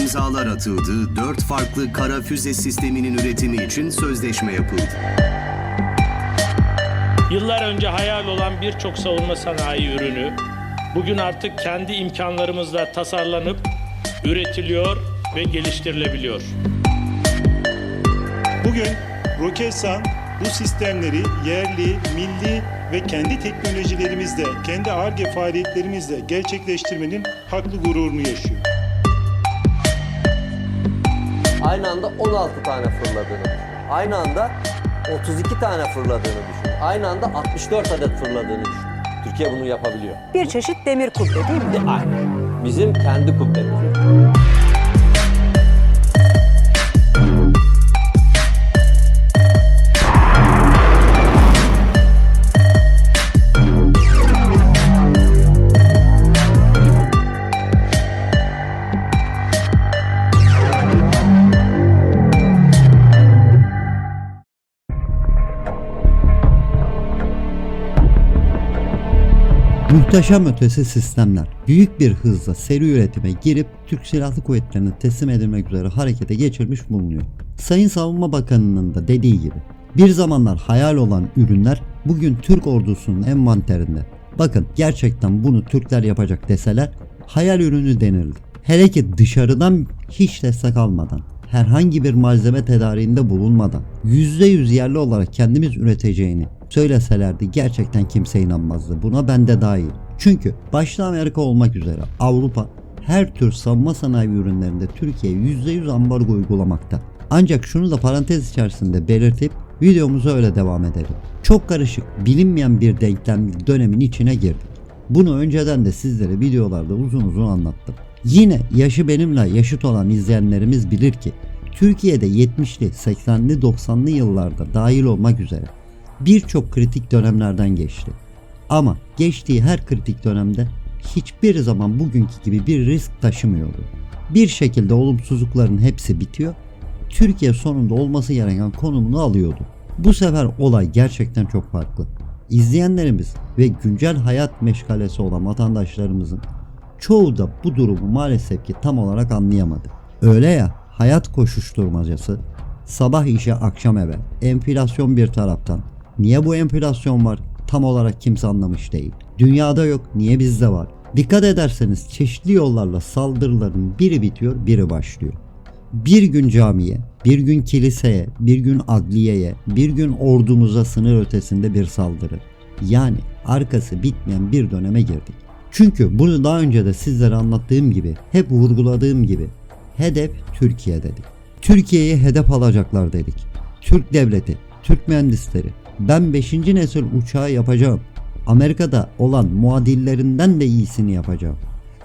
İmzalar atıldı, dört farklı kara füze sisteminin üretimi için sözleşme yapıldı. Yıllar önce hayal olan birçok savunma sanayi ürünü bugün artık kendi imkanlarımızla tasarlanıp üretiliyor ve geliştirilebiliyor. Bugün Roketsan bu sistemleri yerli, milli ve kendi teknolojilerimizle, kendi ARGE faaliyetlerimizle gerçekleştirmenin haklı gururunu yaşıyor. Aynı anda 16 tane fırladığını düşün. Aynı anda 32 tane fırladığını düşün. Aynı anda 64 adet fırladığını düşün. Türkiye bunu yapabiliyor. Bir çeşit demir kubbe değil mi? Aynen. Bizim kendi kubbemiz. Muhteşem ötesi sistemler büyük bir hızla seri üretime girip Türk Silahlı Kuvvetleri'ne teslim edilmek üzere harekete geçirmiş bulunuyor. Sayın Savunma Bakanı'nın da dediği gibi bir zamanlar hayal olan ürünler bugün Türk ordusunun envanterinde. Bakın gerçekten bunu Türkler yapacak deseler hayal ürünü denirdi. Hele ki dışarıdan hiç destek almadan herhangi bir malzeme tedariğinde bulunmadan %100 yerli olarak kendimiz üreteceğini söyleselerdi gerçekten kimse inanmazdı. Buna ben de dahil. Çünkü başta Amerika olmak üzere Avrupa her tür savunma sanayi ürünlerinde Türkiye %100 ambargo uygulamakta. Ancak şunu da parantez içerisinde belirtip videomuza öyle devam edelim. Çok karışık, bilinmeyen bir denklem dönemin içine girdik. Bunu önceden de sizlere videolarda uzun uzun anlattım. Yine yaşı benimle yaşıt olan izleyenlerimiz bilir ki Türkiye'de 70'li, 80'li, 90'lı yıllarda dahil olmak üzere birçok kritik dönemlerden geçti. Ama geçtiği her kritik dönemde hiçbir zaman bugünkü gibi bir risk taşımıyordu. Bir şekilde olumsuzlukların hepsi bitiyor. Türkiye sonunda olması gereken konumunu alıyordu. Bu sefer olay gerçekten çok farklı. İzleyenlerimiz ve güncel hayat meşgalesi olan vatandaşlarımızın çoğu da bu durumu maalesef ki tam olarak anlayamadı. Öyle ya hayat koşuşturmacası, sabah işe akşam eve, enflasyon bir taraftan. Niye bu enflasyon var tam olarak kimse anlamış değil. Dünyada yok niye bizde var? Dikkat ederseniz çeşitli yollarla saldırıların biri bitiyor biri başlıyor. Bir gün camiye, bir gün kiliseye, bir gün adliyeye, bir gün ordumuza sınır ötesinde bir saldırı. Yani arkası bitmeyen bir döneme girdik. Çünkü bunu daha önce de sizlere anlattığım gibi, hep vurguladığım gibi hedef Türkiye dedik. Türkiye'yi hedef alacaklar dedik. Türk devleti, Türk mühendisleri, ben 5. nesil uçağı yapacağım. Amerika'da olan muadillerinden de iyisini yapacağım.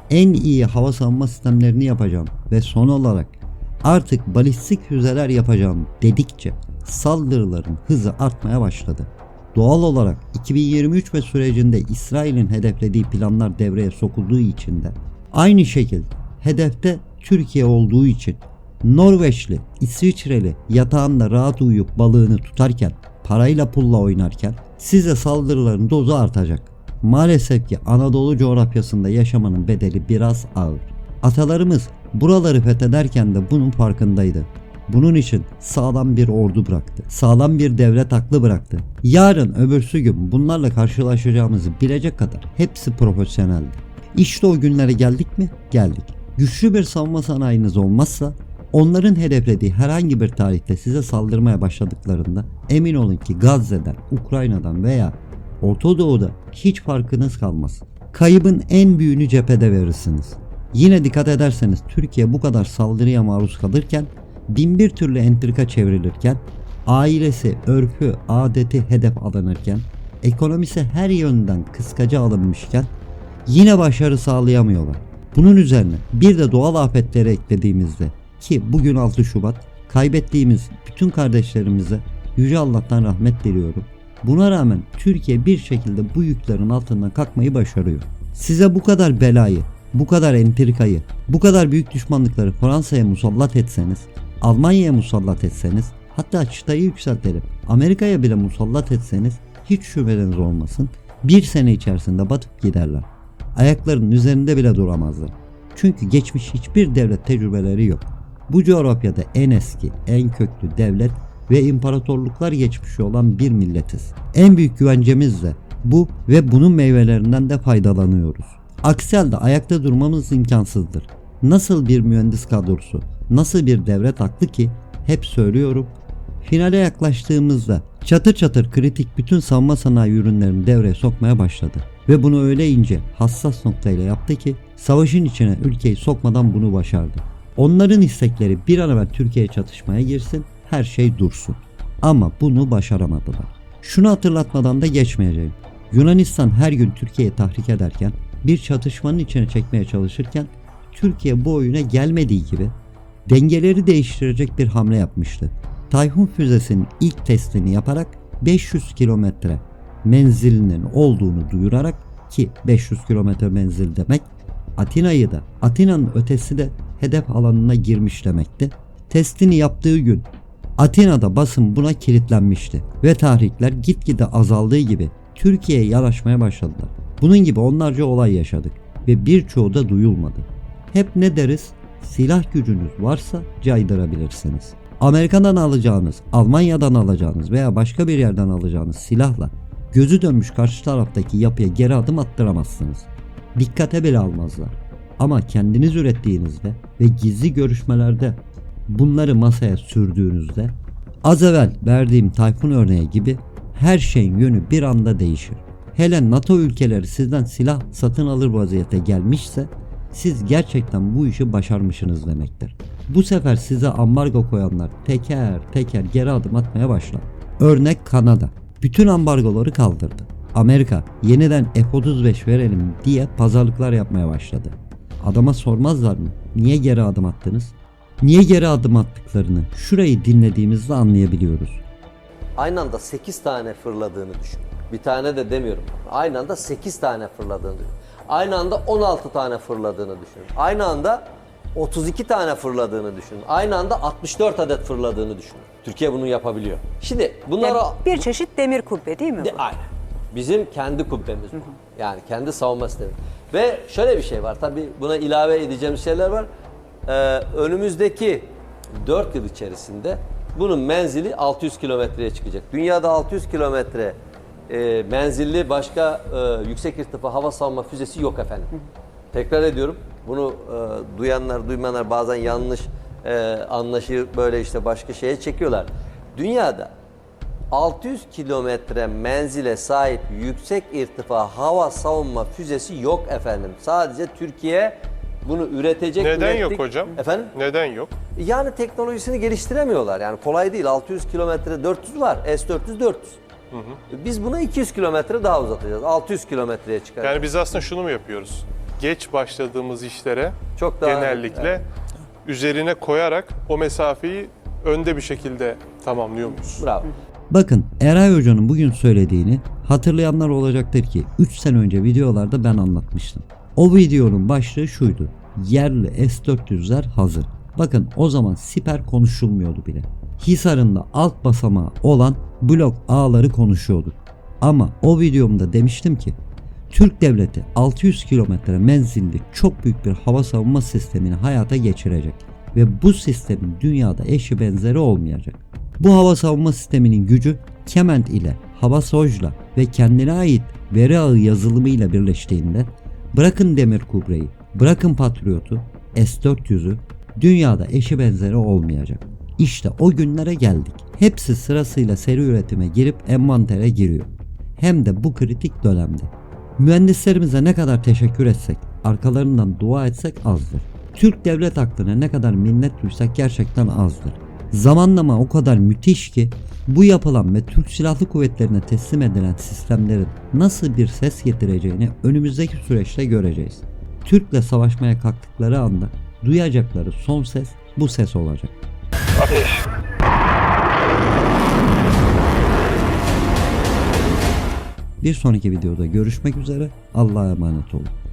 En iyi hava savunma sistemlerini yapacağım ve son olarak artık balistik füzeler yapacağım dedikçe saldırıların hızı artmaya başladı. Doğal olarak 2023 ve sürecinde İsrail'in hedeflediği planlar devreye sokulduğu için de aynı şekilde hedefte Türkiye olduğu için Norveçli, İsviçreli yatağında rahat uyuyup balığını tutarken, parayla pulla oynarken size saldırıların dozu artacak. Maalesef ki Anadolu coğrafyasında yaşamanın bedeli biraz ağır. Atalarımız buraları fethederken de bunun farkındaydı. Bunun için sağlam bir ordu bıraktı. Sağlam bir devlet aklı bıraktı. Yarın öbürsü gün bunlarla karşılaşacağımızı bilecek kadar hepsi profesyoneldi. İşte o günlere geldik mi? Geldik. Güçlü bir savunma sanayiniz olmazsa onların hedeflediği herhangi bir tarihte size saldırmaya başladıklarında emin olun ki Gazze'den, Ukrayna'dan veya Orta Doğu'da hiç farkınız kalmaz. Kaybın en büyüğünü cephede verirsiniz. Yine dikkat ederseniz Türkiye bu kadar saldırıya maruz kalırken bin bir türlü entrika çevrilirken ailesi, örfü, adeti hedef alınırken ekonomisi her yönden kıskaca alınmışken yine başarı sağlayamıyorlar. Bunun üzerine bir de doğal afetleri eklediğimizde ki bugün 6 Şubat kaybettiğimiz bütün kardeşlerimize Yüce Allah'tan rahmet diliyorum. Buna rağmen Türkiye bir şekilde bu yüklerin altından kalkmayı başarıyor. Size bu kadar belayı, bu kadar entrikayı, bu kadar büyük düşmanlıkları Fransa'ya musallat etseniz, Almanya'ya musallat etseniz, hatta çıtayı yükseltelim, Amerika'ya bile musallat etseniz hiç şüpheniz olmasın. Bir sene içerisinde batıp giderler. Ayaklarının üzerinde bile duramazlar. Çünkü geçmiş hiçbir devlet tecrübeleri yok. Bu coğrafyada en eski, en köklü devlet ve imparatorluklar geçmişi olan bir milletiz. En büyük güvencemiz de bu ve bunun meyvelerinden de faydalanıyoruz. Aksi halde ayakta durmamız imkansızdır. Nasıl bir mühendis kadrosu, nasıl bir devlet aklı ki hep söylüyorum Finale yaklaştığımızda çatır çatır kritik bütün savunma sanayi ürünlerini devreye sokmaya başladı. Ve bunu öyle ince, hassas noktayla yaptı ki savaşın içine ülkeyi sokmadan bunu başardı. Onların istekleri bir an evvel Türkiye çatışmaya girsin, her şey dursun. Ama bunu başaramadılar. Şunu hatırlatmadan da geçmeyeceğim. Yunanistan her gün Türkiye'yi tahrik ederken, bir çatışmanın içine çekmeye çalışırken Türkiye bu oyuna gelmediği gibi dengeleri değiştirecek bir hamle yapmıştı. Tayfun füzesinin ilk testini yaparak 500 kilometre menzilinin olduğunu duyurarak ki 500 kilometre menzil demek Atina'yı da Atina'nın ötesi de hedef alanına girmiş demekti. Testini yaptığı gün Atina'da basın buna kilitlenmişti ve tahrikler gitgide azaldığı gibi Türkiye'ye yanaşmaya başladılar. Bunun gibi onlarca olay yaşadık ve birçoğu da duyulmadı. Hep ne deriz? Silah gücünüz varsa caydırabilirsiniz. Amerika'dan alacağınız, Almanya'dan alacağınız veya başka bir yerden alacağınız silahla gözü dönmüş karşı taraftaki yapıya geri adım attıramazsınız. Dikkate bile almazlar. Ama kendiniz ürettiğinizde ve gizli görüşmelerde bunları masaya sürdüğünüzde az evvel verdiğim Tayfun örneği gibi her şeyin yönü bir anda değişir. Hele NATO ülkeleri sizden silah satın alır vaziyete gelmişse siz gerçekten bu işi başarmışsınız demektir. Bu sefer size ambargo koyanlar teker teker geri adım atmaya başlar. Örnek Kanada. Bütün ambargoları kaldırdı. Amerika yeniden F-35 verelim diye pazarlıklar yapmaya başladı. Adama sormazlar mı? Niye geri adım attınız? Niye geri adım attıklarını şurayı dinlediğimizde anlayabiliyoruz. Aynı anda 8 tane fırladığını düşün. Bir tane de demiyorum. Aynı anda 8 tane fırladığını düşün. Aynı anda 16 tane fırladığını düşün. Aynı anda 32 tane fırladığını düşün. Aynı anda 64 adet fırladığını düşün. Türkiye bunu yapabiliyor. Şimdi bunları Yani bir çeşit demir kubbe değil mi de, bu? aynen. Bizim kendi kubbemiz bu. Yani kendi savunma sistemi. Ve şöyle bir şey var. Tabii buna ilave edeceğim şeyler var. Ee, önümüzdeki 4 yıl içerisinde bunun menzili 600 kilometreye çıkacak. Dünyada 600 kilometre e, menzilli başka e, yüksek irtifa hava savunma füzesi yok efendim. Tekrar ediyorum. Bunu e, duyanlar, duymayanlar bazen yanlış e, anlaşıp böyle işte başka şeye çekiyorlar. Dünyada 600 kilometre menzile sahip yüksek irtifa hava savunma füzesi yok efendim. Sadece Türkiye bunu üretecek. Neden ürettik- yok hocam? Efendim? Neden yok? Yani teknolojisini geliştiremiyorlar. Yani kolay değil. 600 kilometre 400 var. S-400 400. Biz bunu 200 kilometre daha uzatacağız. 600 kilometreye çıkaracağız. Yani biz aslında şunu mu yapıyoruz? Geç başladığımız işlere Çok daha- genellikle evet. üzerine koyarak o mesafeyi önde bir şekilde tamamlıyor muyuz? Bravo. Bakın Eray Hoca'nın bugün söylediğini hatırlayanlar olacaktır ki 3 sene önce videolarda ben anlatmıştım. O videonun başlığı şuydu. Yerli S-400'ler hazır. Bakın o zaman siper konuşulmuyordu bile. Hisar'ın da alt basamağı olan blok ağları konuşuyorduk. Ama o videomda demiştim ki Türk devleti 600 kilometre menzilli çok büyük bir hava savunma sistemini hayata geçirecek ve bu sistemin dünyada eşi benzeri olmayacak. Bu hava savunma sisteminin gücü Kement ile Hava Soj'la ve kendine ait veri ağı yazılımıyla birleştiğinde bırakın Demir Kubre'yi, bırakın Patriot'u, S-400'ü dünyada eşi benzeri olmayacak. İşte o günlere geldik. Hepsi sırasıyla seri üretime girip envantere giriyor. Hem de bu kritik dönemde. Mühendislerimize ne kadar teşekkür etsek, arkalarından dua etsek azdır. Türk devlet aklına ne kadar minnet duysak gerçekten azdır. Zamanlama o kadar müthiş ki bu yapılan ve Türk Silahlı Kuvvetleri'ne teslim edilen sistemlerin nasıl bir ses getireceğini önümüzdeki süreçte göreceğiz. Türk'le savaşmaya kalktıkları anda duyacakları son ses bu ses olacak. Bir sonraki videoda görüşmek üzere. Allah'a emanet olun.